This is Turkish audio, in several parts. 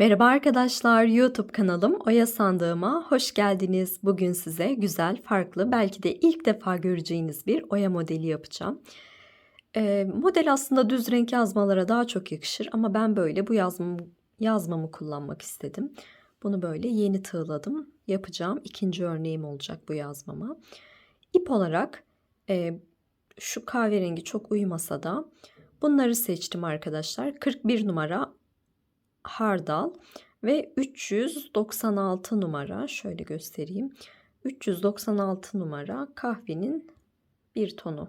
Merhaba arkadaşlar, YouTube kanalım Oya Sandığıma hoş geldiniz. Bugün size güzel, farklı, belki de ilk defa göreceğiniz bir oya modeli yapacağım. Ee, model aslında düz renk yazmalara daha çok yakışır ama ben böyle bu yazmamı, yazmamı kullanmak istedim. Bunu böyle yeni tığladım. Yapacağım ikinci örneğim olacak bu yazmama. İp olarak e, şu kahverengi çok uymasa da bunları seçtim arkadaşlar. 41 numara hardal ve 396 numara şöyle göstereyim. 396 numara kahvenin bir tonu.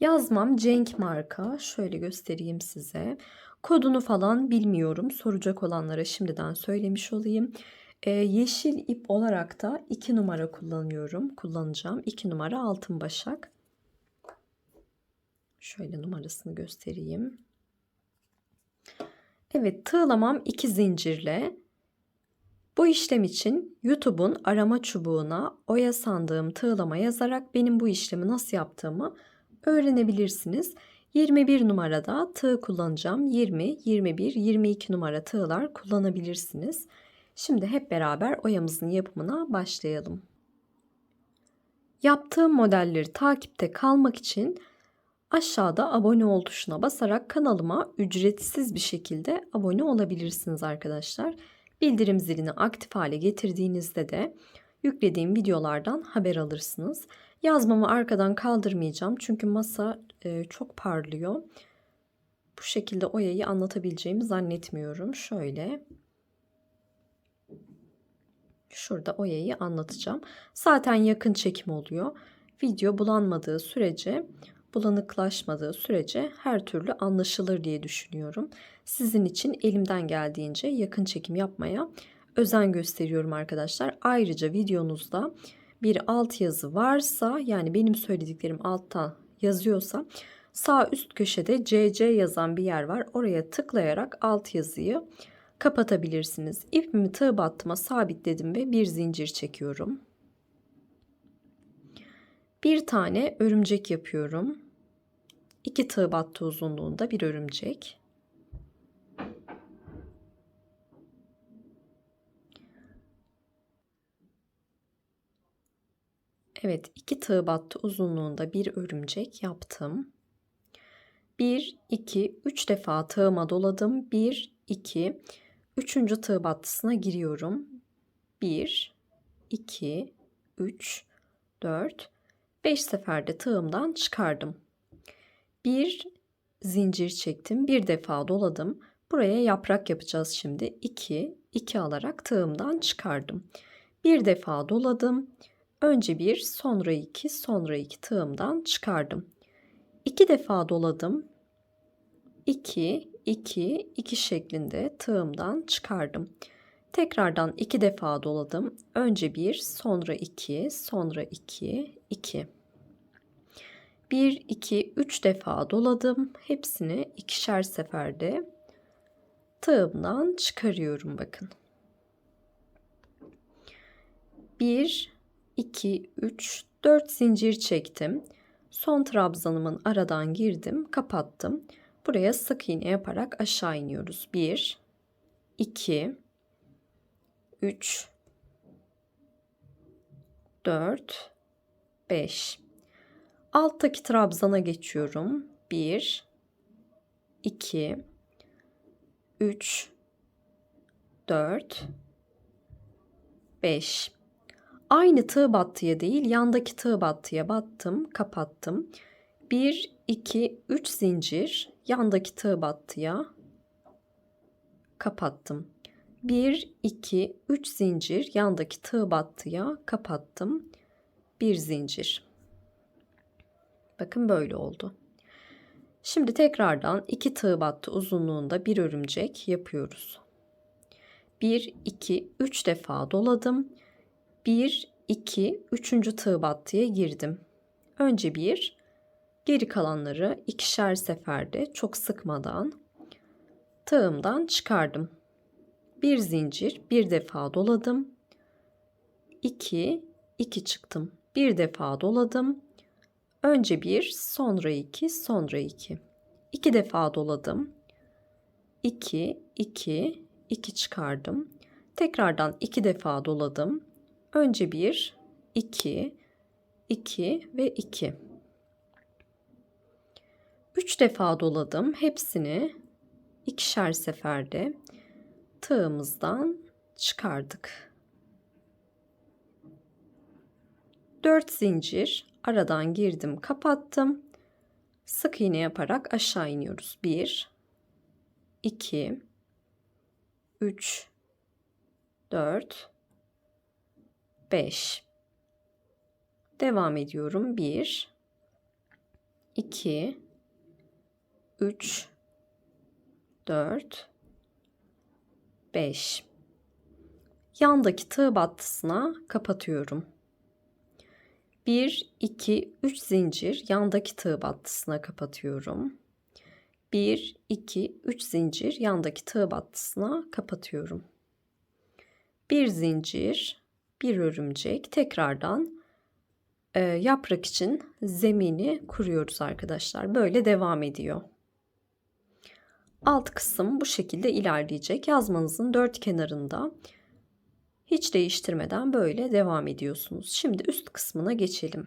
Yazmam Cenk marka. Şöyle göstereyim size. Kodunu falan bilmiyorum. Soracak olanlara şimdiden söylemiş olayım. Ee, yeşil ip olarak da 2 numara kullanıyorum. Kullanacağım. 2 numara altın başak. Şöyle numarasını göstereyim. Evet tığlamam 2 zincirle. Bu işlem için YouTube'un arama çubuğuna oya sandığım tığlama yazarak benim bu işlemi nasıl yaptığımı öğrenebilirsiniz. 21 numarada tığ kullanacağım. 20, 21, 22 numara tığlar kullanabilirsiniz. Şimdi hep beraber oyamızın yapımına başlayalım. Yaptığım modelleri takipte kalmak için aşağıda abone ol tuşuna basarak kanalıma ücretsiz bir şekilde abone olabilirsiniz arkadaşlar. Bildirim zilini aktif hale getirdiğinizde de yüklediğim videolardan haber alırsınız. Yazmamı arkadan kaldırmayacağım çünkü masa e, çok parlıyor. Bu şekilde oyayı anlatabileceğimi zannetmiyorum. Şöyle şurada oyayı anlatacağım. Zaten yakın çekim oluyor. Video bulanmadığı sürece bulanıklaşmadığı sürece her türlü anlaşılır diye düşünüyorum. Sizin için elimden geldiğince yakın çekim yapmaya özen gösteriyorum arkadaşlar. Ayrıca videonuzda bir alt yazı varsa yani benim söylediklerim altta yazıyorsa sağ üst köşede CC yazan bir yer var. Oraya tıklayarak alt yazıyı kapatabilirsiniz. İpimi tığ battıma sabitledim ve bir zincir çekiyorum. Bir tane örümcek yapıyorum. 2 tığ battı uzunluğunda bir örümcek. Evet, 2 tığ battı uzunluğunda bir örümcek yaptım. 1 2 3 defa tığıma doladım. 1 2 3. tığ battısına giriyorum. 1 2 3 4 5 seferde tığımdan çıkardım. Bir zincir çektim. Bir defa doladım. Buraya yaprak yapacağız şimdi. 2 2 alarak tığımdan çıkardım. Bir defa doladım. Önce bir, sonra iki, sonra iki tığımdan çıkardım. İki defa doladım. 2 2 2 şeklinde tığımdan çıkardım. Tekrardan iki defa doladım. Önce bir, sonra iki, sonra iki, iki. 1, 2, 3 defa doladım. Hepsini ikişer seferde tığımdan çıkarıyorum bakın. 1, 2, 3, 4 zincir çektim. Son trabzanımın aradan girdim, kapattım. Buraya sık iğne yaparak aşağı iniyoruz. 1, 2, 3, 4, 5. Alttaki trabzana geçiyorum. 1 2 3 4 5 Aynı tığ battıya değil, yandaki tığ battıya battım, kapattım. 1 2 3 zincir yandaki tığ battıya kapattım. 1 2 3 zincir yandaki tığ battıya kapattım. 1 zincir. Bakın böyle oldu. Şimdi tekrardan iki tığ battı uzunluğunda bir örümcek yapıyoruz. 1 2 3 defa doladım. 1 2 3. tığ battıya girdim. Önce bir geri kalanları ikişer seferde çok sıkmadan tığımdan çıkardım. Bir zincir bir defa doladım. 2 2 çıktım. Bir defa doladım. Önce bir, sonra iki, sonra iki. İki defa doladım. 2, 2, 2 çıkardım. Tekrardan 2 defa doladım. Önce 1, 2, 2 ve 2. 3 defa doladım. Hepsini ikişer seferde tığımızdan çıkardık. 4 zincir aradan girdim, kapattım. Sık iğne yaparak aşağı iniyoruz. 1 2 3 4 5 Devam ediyorum. 1 2 3 4 5 Yandaki tığ battısına kapatıyorum. 1 2 3 zincir yandaki tığ battısına kapatıyorum. 1 2 3 zincir yandaki tığ battısına kapatıyorum. Bir zincir, bir örümcek tekrardan e, yaprak için zemini kuruyoruz arkadaşlar. Böyle devam ediyor. Alt kısım bu şekilde ilerleyecek. Yazmanızın dört kenarında hiç değiştirmeden böyle devam ediyorsunuz. Şimdi üst kısmına geçelim.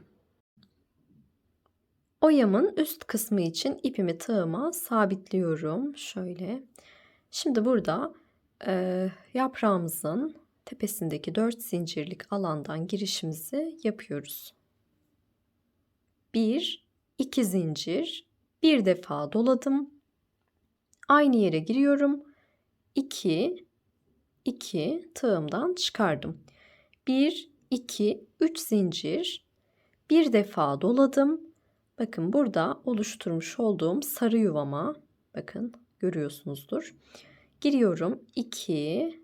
Oyamın üst kısmı için ipimi tığıma sabitliyorum. Şöyle. Şimdi burada e, yaprağımızın tepesindeki 4 zincirlik alandan girişimizi yapıyoruz. 1 2 zincir bir defa doladım. Aynı yere giriyorum. 2 2 tığımdan çıkardım. 1 2 3 zincir bir defa doladım. Bakın burada oluşturmuş olduğum sarı yuvama bakın görüyorsunuzdur. Giriyorum 2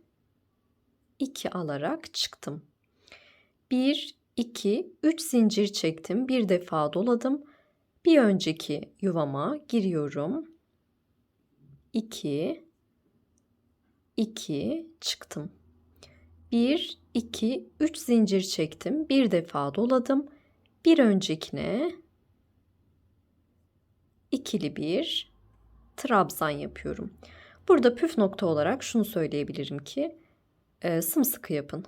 2 alarak çıktım. 1 2 3 zincir çektim. Bir defa doladım. Bir önceki yuvama giriyorum. 2 2 çıktım. 1 2 3 zincir çektim. Bir defa doladım. Bir öncekine ikili bir trabzan yapıyorum. Burada püf nokta olarak şunu söyleyebilirim ki e, sımsıkı yapın.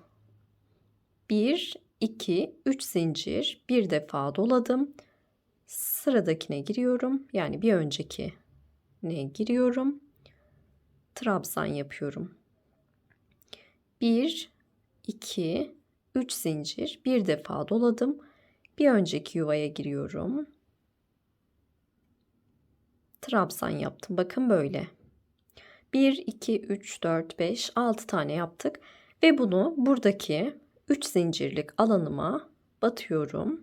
1 2 3 zincir bir defa doladım. Sıradakine giriyorum. Yani bir önceki ne giriyorum. Trabzan yapıyorum. 1 2 3 zincir bir defa doladım. Bir önceki yuvaya giriyorum. Trabzan yaptım. Bakın böyle. 1 2 3 4 5 6 tane yaptık ve bunu buradaki 3 zincirlik alanıma batıyorum.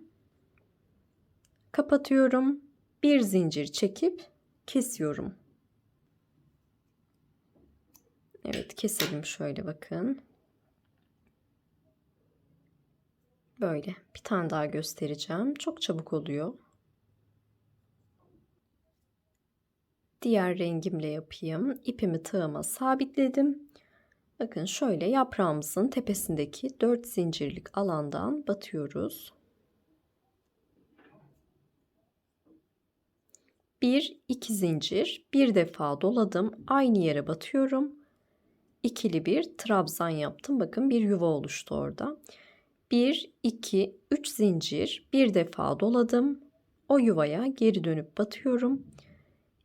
Kapatıyorum. Bir zincir çekip kesiyorum. Evet keselim şöyle bakın. Böyle bir tane daha göstereceğim. Çok çabuk oluyor. Diğer rengimle yapayım. İpimi tığıma sabitledim. Bakın şöyle yaprağımızın tepesindeki 4 zincirlik alandan batıyoruz. 1 2 zincir bir defa doladım. Aynı yere batıyorum. İkili bir trabzan yaptım. Bakın bir yuva oluştu orada. 1 2 3 zincir bir defa doladım. O yuvaya geri dönüp batıyorum.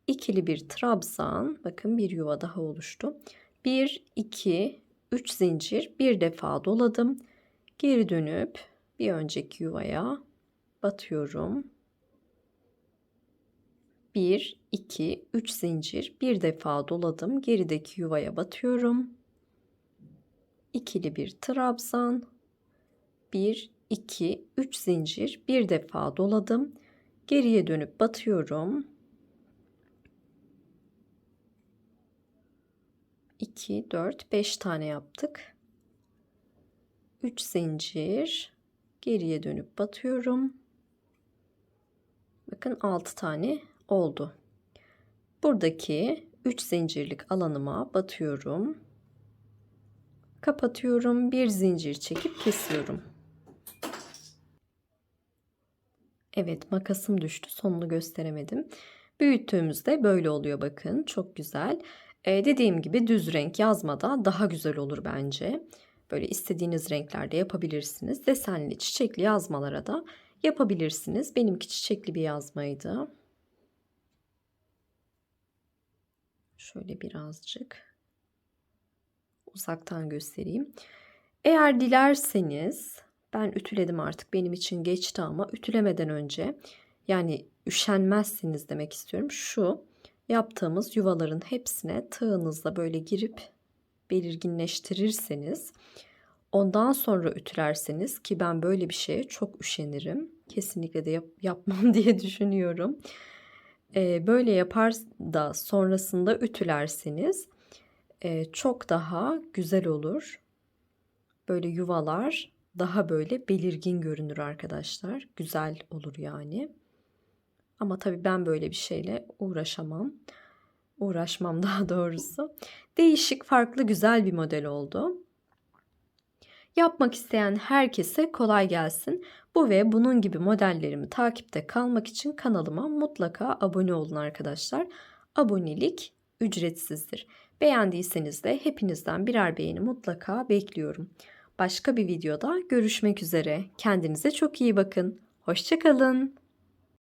İkili bir trabzan. Bakın bir yuva daha oluştu. 1, 2, 3 zincir bir defa doladım. Geri dönüp bir önceki yuvaya batıyorum. 1, 2, 3 zincir bir defa doladım. Gerideki yuvaya batıyorum. İkili bir trabzan. 1, 2, 3 zincir bir defa doladım. Geriye dönüp batıyorum. 2, 4, 5 tane yaptık. 3 zincir geriye dönüp batıyorum. Bakın 6 tane oldu. Buradaki 3 zincirlik alanıma batıyorum. Kapatıyorum. Bir zincir çekip kesiyorum. Evet makasım düştü. Sonunu gösteremedim. Büyüttüğümüzde böyle oluyor bakın. Çok güzel. Ee, dediğim gibi düz renk yazmada daha güzel olur bence. Böyle istediğiniz renklerde yapabilirsiniz. Desenli, çiçekli yazmalara da yapabilirsiniz. Benimki çiçekli bir yazmaydı. Şöyle birazcık uzaktan göstereyim. Eğer dilerseniz ben ütüledim artık benim için geçti ama ütülemeden önce yani üşenmezsiniz demek istiyorum. Şu yaptığımız yuvaların hepsine tığınızla böyle girip belirginleştirirseniz ondan sonra ütülerseniz ki ben böyle bir şeye çok üşenirim. Kesinlikle de yap- yapmam diye düşünüyorum. Ee, böyle yapar da sonrasında ütülerseniz e, çok daha güzel olur. Böyle yuvalar daha böyle belirgin görünür arkadaşlar. Güzel olur yani. Ama tabii ben böyle bir şeyle uğraşamam. Uğraşmam daha doğrusu. Değişik, farklı, güzel bir model oldu. Yapmak isteyen herkese kolay gelsin. Bu ve bunun gibi modellerimi takipte kalmak için kanalıma mutlaka abone olun arkadaşlar. Abonelik ücretsizdir. Beğendiyseniz de hepinizden birer beğeni mutlaka bekliyorum. Başka bir videoda görüşmek üzere. Kendinize çok iyi bakın. Hoşçakalın.